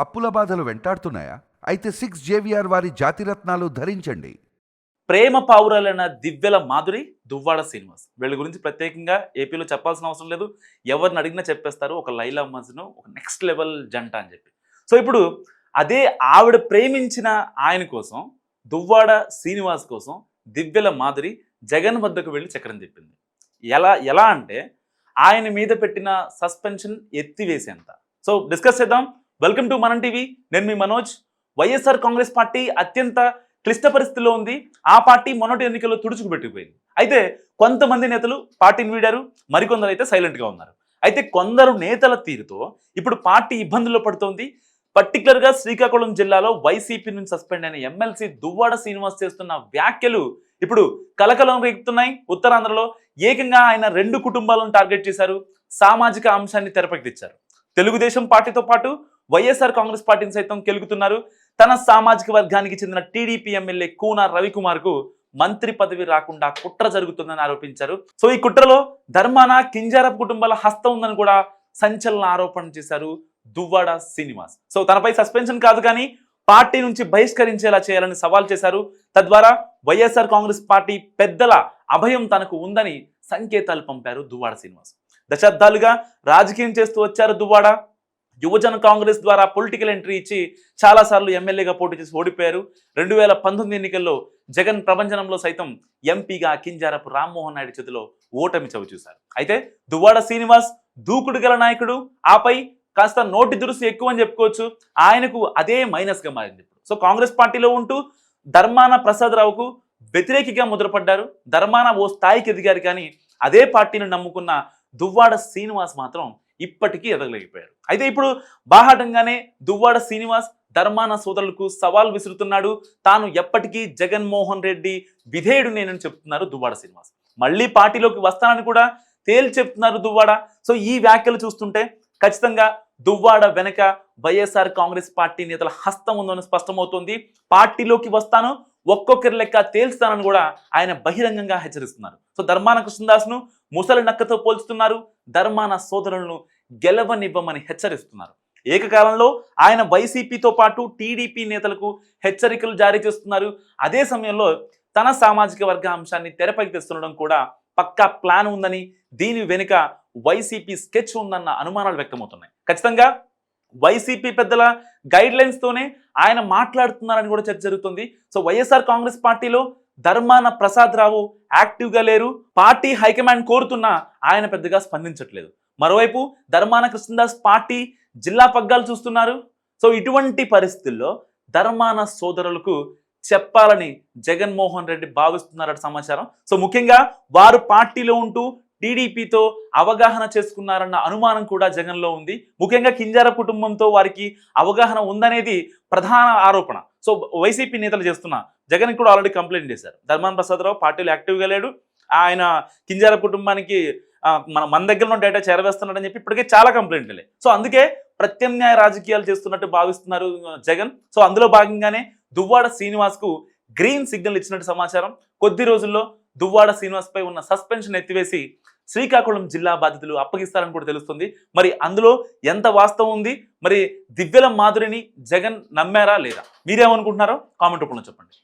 అప్పుల బాధలు వెంటాడుతున్నాయా? అయితే సిక్స్ జేవిఆర్ వారి జాతిరత్నాలు ధరించండి. ప్రేమ పావురాలైన దివ్యల మాధురి దువ్వాడ శ్రీనివాస్. వీళ్ళ గురించి ప్రత్యేకంగా ఏపీలో చెప్పాల్సిన అవసరం లేదు. ఎవరిని అడిగినా చెప్పేస్తారు. ఒక లైలా మజ్ను ఒక నెక్స్ట్ లెవెల్ జంట అని చెప్పి. సో ఇప్పుడు అదే ఆవిడ ప్రేమించిన ఆయన కోసం దువ్వాడ శ్రీనివాస్ కోసం దివ్యల మాధురి జగన్ వద్దకు వెళ్ళి చక్రం చెప్పింది ఎలా ఎలా అంటే ఆయన మీద పెట్టిన సస్పెన్షన్ ఎత్తివేసేంత. సో డిస్కస్ చేద్దాం. Welcome to Manam TV. నేను మీ మనోజ్. వైఎస్ఆర్ కాంగ్రెస్ పార్టీ అత్యంత క్లిష్ట పరిస్థితిలో ఉంది. ఆ పార్టీ మొన్నటి ఎన్నికల్లో తుడుచుకుపెట్టిపోయింది అయితే కొంతమంది నేతలు పార్టీని వీడారు. మరికొందరు అయితే సైలెంట్గా ఉన్నారు. అయితే కొందరు నేతల తీరుతో ఇప్పుడు పార్టీ ఇబ్బందుల్లో పడుతోంది. పర్టికులర్గా శ్రీకాకుళం జిల్లాలో వైసీపీ నుంచి సస్పెండ్ అయిన ఎమ్మెల్సీ దువ్వాడ శ్రీనివాస్ చేస్తున్న వ్యాఖ్యలు ఇప్పుడు కలకలం రేగుతున్నాయి ఉత్తరాంధ్రలో ఏకంగా ఆయన రెండు కుటుంబాలను టార్గెట్ చేశారు. సామాజిక అంశాన్ని తెరపైకి తెచ్చారు. తెలుగుదేశం పార్టీతో పాటు వైఎస్ఆర్ కాంగ్రెస్ పార్టీని సైతం కెలుగుతున్నారు తన సామాజిక వర్గానికి చెందిన టీడీపీ ఎమ్మెల్యే కూన రవికుమార్కు మంత్రి పదవి రాకుండా కుట్ర జరుగుతుందని ఆరోపించారు. సో ఈ కుట్రలో ధర్మాన కింజారపు కుటుంబాల హస్తం ఉందని కూడా సంచలన ఆరోపణ చేశారు దువ్వాడ శ్రీనివాస్. సో తనపై సస్పెన్షన్ కాదు కానీ పార్టీ నుంచి బహిష్కరించేలా చేయాలని సవాల్ చేశారు. తద్వారా వైఎస్ఆర్ కాంగ్రెస్ పార్టీ పెద్దల అభయం తనకు ఉందని సంకేతాలు పంపారు దువ్వాడ శ్రీనివాస్. దశాబ్దాలుగా రాజకీయం చేస్తూ వచ్చారు దువ్వాడ. యువజన కాంగ్రెస్ ద్వారా పొలిటికల్ ఎంట్రీ ఇచ్చి చాలాసార్లు ఎమ్మెల్యేగా పోటీ చేసి ఓడిపోయారు. రెండు వేల పంతొమ్మిది ఎన్నికల్లో జగన్ ప్రపంచంలో సైతం ఎంపీగా కింజారపు రామ్మోహన్ నాయుడు చేతిలో ఓటమి చవి చూశారు. అయితే దువ్వాడ శ్రీనివాస్ దూకుడు గల నాయకుడు. ఆపై కాస్త నోటి దురుసు ఎక్కువ అని చెప్పుకోవచ్చు. ఆయనకు అదే మైనస్గా మారింది ఇప్పుడు. సో కాంగ్రెస్ పార్టీలో ఉంటూ ధర్మాన ప్రసాదరావుకు వ్యతిరేకిగా ముద్రపడ్డారు. ధర్మాన ఓ స్థాయికి ఎదిగారు కానీ అదే పార్టీని నమ్ముకున్న దువ్వాడ శ్రీనివాస్ మాత్రం ఇప్పటికీ ఎదగలేకపోయారు. అయితే ఇప్పుడు బాహాటంగానే దువ్వాడ శ్రీనివాస్ ధర్మాన సోదరులకు సవాల్ విసురుతున్నాడు. తాను ఎప్పటికీ జగన్మోహన్ రెడ్డి విధేయుడు నేనని చెప్తున్నారు దువ్వాడ శ్రీనివాస్. మళ్ళీ పార్టీలోకి వస్తానని కూడా తేల్చి చెప్తున్నారు దువ్వాడ. సో ఈ వ్యాఖ్యలు చూస్తుంటే ఖచ్చితంగా దువ్వాడ వెనక వైఎస్ఆర్ కాంగ్రెస్ పార్టీ నేతల హస్తం ఉందని స్పష్టమవుతోంది. పార్టీలోకి వస్తాను ఒక్కొక్కరి లెక్క తేల్స్తానని కూడా ఆయన బహిరంగంగా హెచ్చరిస్తున్నారు. సో ధర్మాన కృష్ణదాస్ను ముసలి నక్కతో పోల్చుతున్నారు. ధర్మాన సోదరులను గెలవనివ్వమని హెచ్చరిస్తున్నారు. ఏకకాలంలో ఆయన వైసీపీతో పాటు టీడీపీ నేతలకు హెచ్చరికలు జారీ చేస్తున్నారు. అదే సమయంలో తన సామాజిక వర్గ అంశాన్ని తెరపైకి తెస్తుండడం కూడా పక్కా ప్లాన్ ఉందని దీని వెనుక వైసీపీ స్కెచ్ ఉందన్న అనుమానాలు వ్యక్తమవుతున్నాయి. ఖచ్చితంగా వైసీపీ పెద్దల గైడ్ లైన్స్తోనే ఆయన మాట్లాడుతున్నారని కూడా చర్చ జరుగుతుంది. సో వైఎస్ఆర్ కాంగ్రెస్ పార్టీలో ధర్మాన ప్రసాద్ రావు యాక్టివ్గా లేరు. పార్టీ హైకమాండ్ కోరుతున్నా ఆయన పెద్దగా స్పందించట్లేదు. మరోవైపు ధర్మాన కృష్ణదాస్ పార్టీ జిల్లా పగ్గాలు చూస్తున్నారు. సో ఇటువంటి పరిస్థితుల్లో ధర్మాన సోదరులకు చెప్పాలని జగన్మోహన్ రెడ్డి భావిస్తున్నారట సమాచారం. సో ముఖ్యంగా వారు పార్టీలో ఉంటూ టీడీపీతో అవగాహన చేసుకున్నారన్న అనుమానం కూడా జగన్లో ఉంది. ముఖ్యంగా కింజార కుటుంబంతో వారికి అవగాహన ఉందనేది ప్రధాన ఆరోపణ. సో వైసీపీ నేతలు చేస్తున్న జగన్ కూడా ఆల్రెడీ కంప్లైంట్ చేశారు. ధర్మాన్ ప్రసాదరావు పార్టీలో యాక్టివ్గా లేడు. ఆయన కింజార కుటుంబానికి మన మన దగ్గర ఉన్న డేటా చేరవేస్తున్నాడని చెప్పి ఇప్పటికే చాలా కంప్లైంట్లు సో అందుకే ప్రత్యామ్నాయ రాజకీయాలు చేస్తున్నట్టు భావిస్తున్నారు జగన్. సో అందులో భాగంగానే దువ్వాడ శ్రీనివాస్కు గ్రీన్ సిగ్నల్ ఇచ్చినట్టు సమాచారం. కొద్ది రోజుల్లో దువ్వాడ శ్రీనివాస్ పై ఉన్న సస్పెన్షన్ ఎత్తివేసి శ్రీకాకుళం జిల్లా బాధితులు అప్పగిస్తారని కూడా తెలుస్తుంది. మరి అందులో ఎంత వాస్తవం ఉంది? మరి దివ్యల మాధురిని జగన్ నమ్మారా లేదా? మీరేమనుకుంటున్నారో కామెంట్ రూపంలో చెప్పండి.